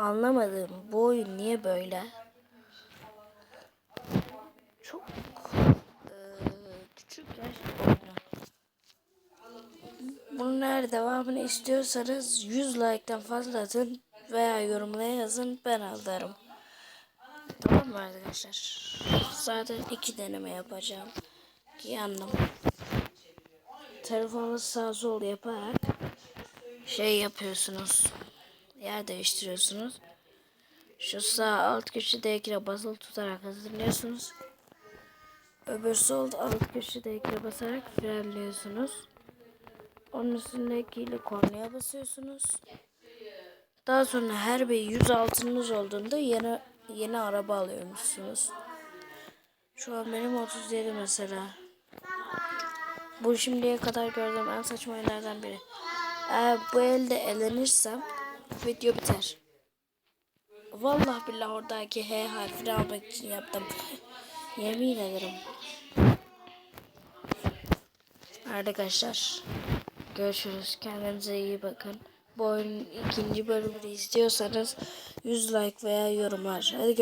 anlamadığım bu oyun niye böyle? Çok eee, küçük yaş oyunu. Eğer devamını istiyorsanız 100 like'tan fazla atın veya yorumlara yazın ben alırım. Tamam mı arkadaşlar? Zaten iki deneme yapacağım. Ki yandım. Telefonu sağ sol yaparak şey yapıyorsunuz. Yer değiştiriyorsunuz. Şu sağ alt köşedekine basılı tutarak hazırlıyorsunuz. Öbür sol alt köşedekine basarak frenliyorsunuz. Onun üstündekiyle kornaya basıyorsunuz. Daha sonra her bir 100 altınız olduğunda yeni yeni araba alıyormuşsunuz. Şu an benim 37 mesela. Bu şimdiye kadar gördüğüm en saçma oyunlardan biri. Eğer bu elde elenirsem video biter. Vallahi billahi oradaki H harfini almak için yaptım. Yemin ederim. Arkadaşlar görüşürüz. Kendinize iyi bakın. Bu oyunun ikinci bölümünü istiyorsanız 100 like veya yorumlar. Hadi görüşürüz.